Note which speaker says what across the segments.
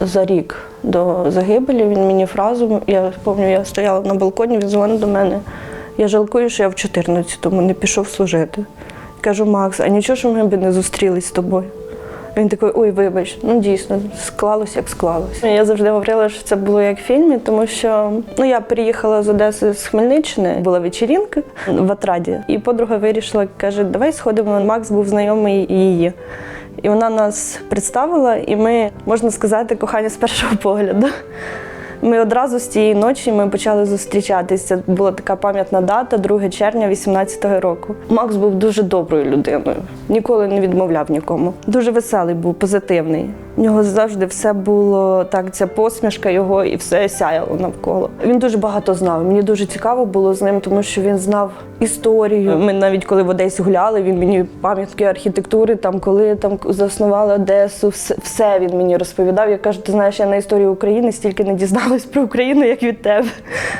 Speaker 1: за рік до загибелі він мені фразу, я пам'ятаю, я стояла на балконі, він дзвонив до мене. Я жалкую, що я в 14-му не пішов служити. Кажу, Макс, а нічого, що ми б не зустрілись з тобою. Він такий, ой, вибач, ну дійсно, склалось, як склалось. Я завжди говорила, що це було як в фільмі, тому що ну я приїхала з Одеси з Хмельниччини, була вечірінка в Атраді, і подруга вирішила, каже, давай сходимо. Макс був знайомий її. І вона нас представила, і ми, можна сказати, кохання з першого погляду. Ми одразу з тієї ночі ми почали зустрічатися. Була така пам'ятна дата, 2 червня 18-го року. Макс був дуже доброю людиною, ніколи не відмовляв нікому. Дуже веселий був, позитивний. У нього завжди все було так, ця посмішка його і все сяяло навколо. Він дуже багато знав. Мені дуже цікаво було з ним, тому що він знав історію. Ми навіть коли в Одесі гуляли, він мені пам'ятки архітектури, там коли там заснували Одесу, все, він мені розповідав. Я кажу, ти знаєш, я на історію України стільки не дізналась про Україну, як від тебе.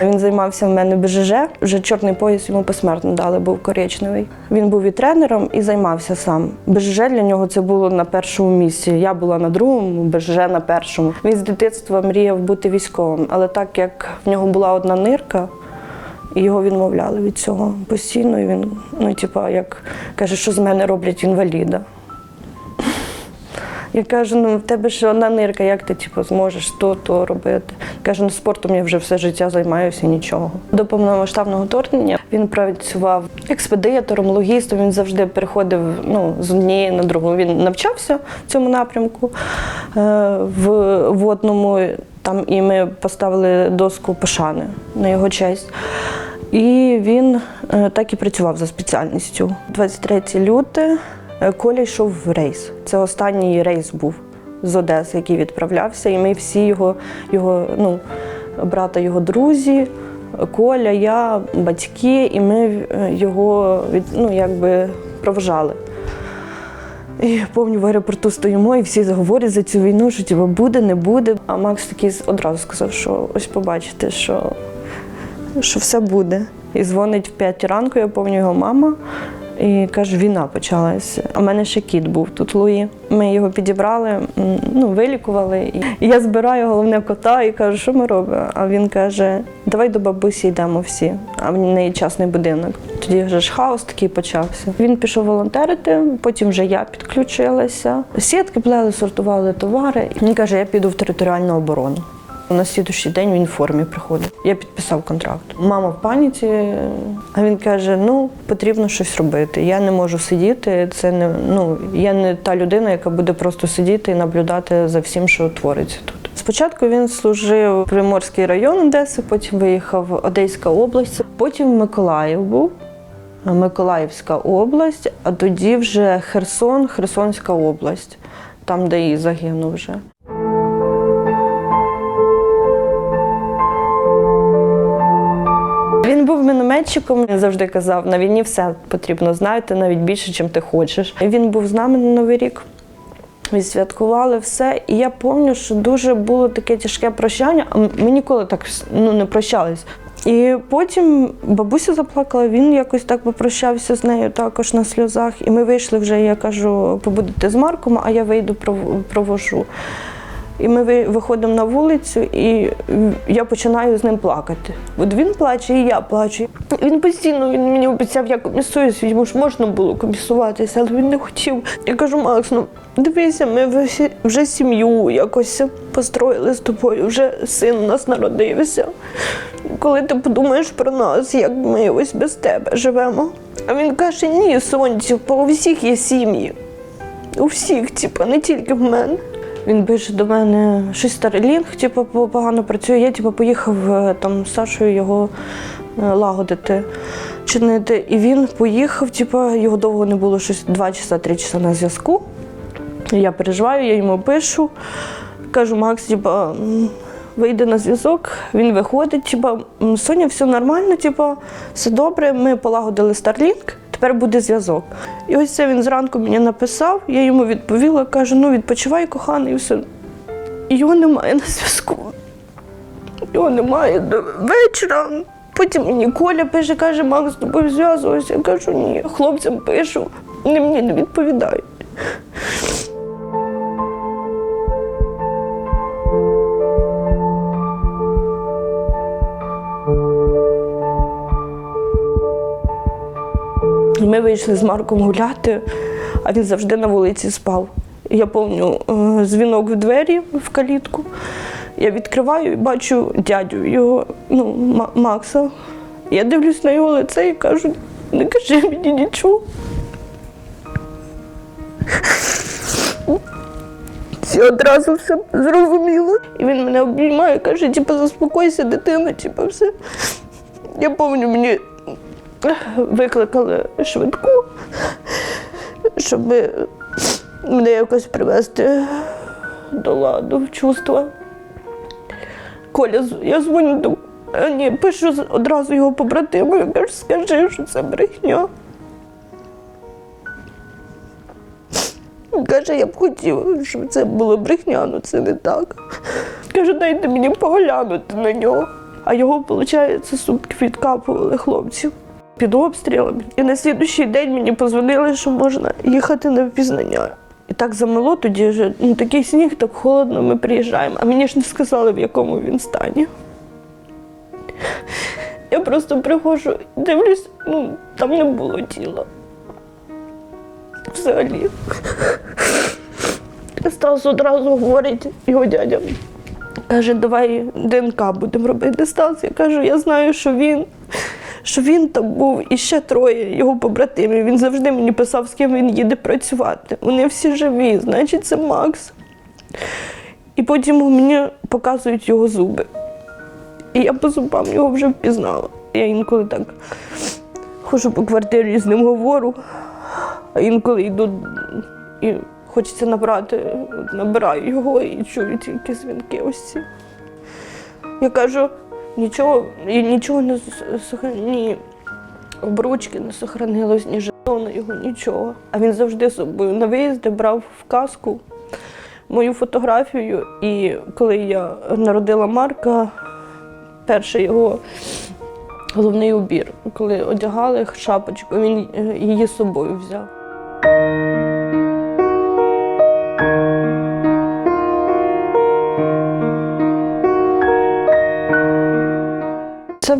Speaker 1: Він займався в мене БЖЖ. Вже чорний пояс йому посмертно дали, був коричневий. Він був і тренером, і займався сам. БЖЖ для нього це було на першому місці. Я була на другому, БЖЖ на першому. Він з дитинства мріяв бути військовим, але так як в нього була одна нирка. Його відмовляли від цього постійно. І він, ну, типа, як каже, що з мене роблять інваліда. Я кажу, ну в тебе ж одна нирка, як ти типу, зможеш то, то робити? Каже, ну спортом я вже все життя займаюся нічого. До повномасштабного вторгнення він працював експедитором, логістом. Він завжди переходив ну, з однієї на другу. Він навчався в цьому напрямку е, в водному. Там і ми поставили доску пошани на його честь. І він е, так і працював за спеціальністю. 23 люте е, Коля йшов в рейс. Це останній рейс був з Одеси, який відправлявся. І ми всі його, його ну, брата, його друзі, Коля, я, батьки, і ми е, його ну, якби проважали. І помню, в аеропорту стоїмо, і всі говорять за цю війну, що типу, буде, не буде. А Макс такий одразу сказав, що ось побачите, що, що все буде. І дзвонить в 5 ранку, я пам'ятаю його мама. І каже, війна почалася. А в мене ще кіт був тут Луї. Ми його підібрали, ну, вилікували. І я збираю головне кота і кажу, що ми робимо? А він каже: давай до бабусі йдемо всі. А в неї частний будинок. Тоді вже ж хаос такий почався. Він пішов волонтерити, потім вже я підключилася. Сітки плели, сортували товари. Він каже, я піду в територіальну оборону. На слідущий день він в формі приходить. Я підписав контракт. Мама в паніці, а він каже: ну, потрібно щось робити. Я не можу сидіти. Це не ну я не та людина, яка буде просто сидіти і наблюдати за всім, що твориться тут. Спочатку він служив Приморський район Одеси, потім виїхав Одеська область, потім Миколаїв був. Миколаївська область, а тоді вже Херсон, Херсонська область, там, де і загинув вже. Був мінометчиком. Він завжди казав, на війні все потрібно знати, навіть більше, чим ти хочеш. Він був з нами на Новий рік. Відсвяткували все. І я пам'ятаю, що дуже було таке тяжке прощання, ми ніколи так ну, не прощались. І потім бабуся заплакала, він якось так попрощався з нею також на сльозах. І ми вийшли вже, я кажу, побудете з Марком, а я вийду провожу. І ми виходимо на вулицю, і я починаю з ним плакати. От він плаче, і я плачу. Він постійно він мені обіцяв, я комісуюся, йому ж можна було комісуватися, але він не хотів. Я кажу, Макс, ну дивися, ми вже сім'ю якось построїли з тобою, вже син у нас народився. Коли ти подумаєш про нас, як ми ось без тебе живемо. А він каже: ні, сонцю, у всіх є сім'ї. У всіх, типу, не тільки в мене. Він пише до мене щось Starlink, типу, погано працює. Я типу, поїхав е, там з Сашою його е, лагодити, чинити. І він поїхав, типу, його довго не було щось 2 часа, 3 часа на зв'язку. Я переживаю, я йому пишу. Кажу, Макс, типа, вийде на зв'язок, він виходить, типа, Соня, все нормально, типа, все добре, ми полагодили Starlink, тепер буде зв'язок. І ось це він зранку мені написав, я йому відповіла, кажу, ну відпочивай, коханий, і все. І його немає на зв'язку. Його немає до вечора. Потім мені Коля пише, каже, Макс, з тобою зв'язувався. Я кажу, ні, хлопцям пишу, вони мені не відповідають. Ми вийшли з Марком гуляти, а він завжди на вулиці спав. Я пам'ятаю е, дзвінок в двері в калітку. Я відкриваю і бачу дядю його, ну, Ма- Макса. Я дивлюсь на його лице і кажу, не кажи мені нічого. Всі одразу все зрозуміло. І він мене обіймає, каже, типу, заспокойся, дитина, типу, все. Я пам'ятаю, мені викликали швидку, щоб мене якось привести до ладу, в чувства. Коля, я дзвоню до. Ні, пишу одразу його побратиму, я кажу, скажи, що це брехня. Каже, я б хотів, щоб це було брехня, але це не так. Каже, дайте мені поглянути на нього. А його, виходить, сутки відкапували хлопців під обстрілами. І на слідуючий день мені позвонили, що можна їхати на впізнання. І так замело тоді вже ну, такий сніг, так холодно, ми приїжджаємо. А мені ж не сказали, в якому він стані. Я просто приходжу, дивлюсь, ну, там не було тіла. Взагалі. Стас одразу говорить, його дядя каже, давай ДНК будемо робити. Стас, я кажу, я знаю, що він, що він там був і ще троє його побратимів. Він завжди мені писав, з ким він їде працювати. Вони всі живі, значить, це Макс. І потім мені показують його зуби. І я по зубам його вже впізнала. Я інколи так ходжу по квартирі з ним говорю, а інколи йду і хочеться набрати, набираю його і чую тільки дзвінки ось ці. Я кажу, нічого, нічого не ні обручки не сохранилось, ні жетона його, нічого. А він завжди собою на виїзди брав в казку мою фотографію. І коли я народила Марка, перший його головний убір, коли одягали шапочку, він е, її з собою взяв.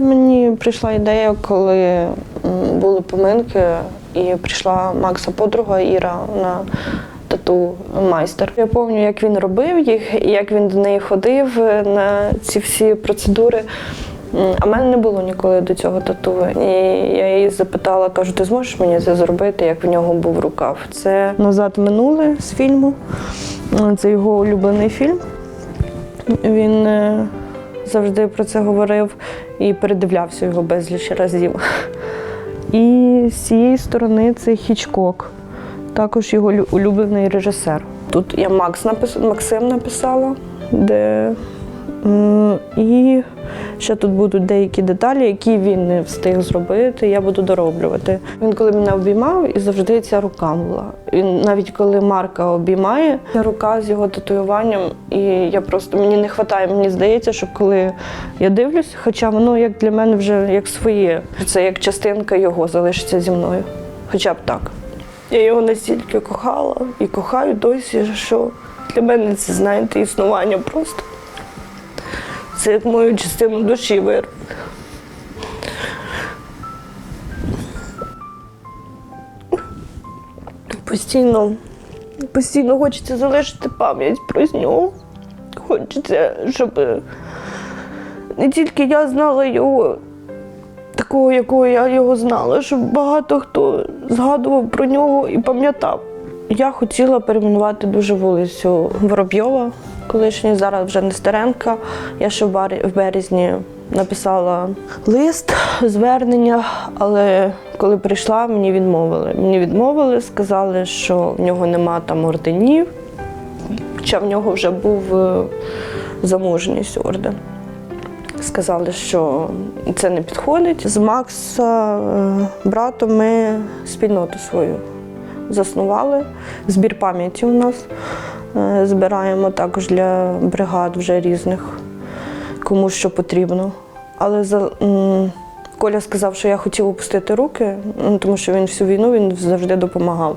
Speaker 1: Мені прийшла ідея, коли були поминки, і прийшла Макса подруга Іра на тату майстер. Я пам'ятаю, як він робив їх, і як він до неї ходив на ці всі процедури. А в мене не було ніколи до цього тату. І я її запитала, кажу, ти зможеш мені це зробити, як в нього був рукав. Це назад минуле з фільму. Це його улюблений фільм. Він е, завжди про це говорив і передивлявся його безліч разів. І з цієї сторони це Хічкок, також його улюблений режисер. Тут я Макс напис... Максим написала, де і ще тут будуть деякі деталі, які він не встиг зробити, я буду дороблювати. Він коли мене обіймав, і завжди ця рука була. Він навіть коли Марка обіймає, рука з його татуюванням, і я просто мені не вистачає. Мені здається, що коли я дивлюсь, хоча воно як для мене вже як своє, це як частинка його залишиться зі мною. Хоча б так. Я його настільки кохала і кохаю досі, що для мене це, знаєте, існування просто. Це як мою частину душі вирве. Постійно, постійно хочеться залишити пам'ять про нього. Хочеться, щоб не тільки я знала його, такого, якого я його знала, щоб багато хто згадував про нього і пам'ятав. Я хотіла перейменувати дуже вулицю Воробйова, колишній, зараз вже Нестеренка. Я ще в березні написала лист, звернення, але коли прийшла, мені відмовили. Мені відмовили, сказали, що в нього нема там орденів, хоча в нього вже був е, за мужність орден. Сказали, що це не підходить. З Макса, е, братом, ми спільноту свою заснували. Збір пам'яті у нас збираємо також для бригад вже різних, кому що потрібно. Але за, Коля сказав, що я хотів опустити руки, ну, тому що він всю війну він завжди допомагав.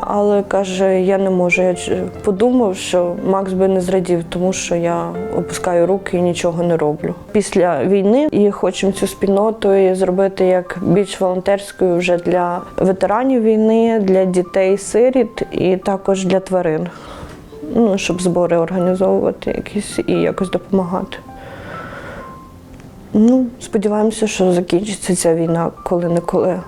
Speaker 1: Але каже, я не можу. Я подумав, що Макс би не зрадів, тому що я опускаю руки і нічого не роблю. Після війни і хочемо цю спільноту зробити як більш волонтерською вже для ветеранів війни, для дітей сиріт і також для тварин. Ну, щоб збори організовувати якісь і якось допомагати. Ну, сподіваємося, що закінчиться ця війна коли-неколи.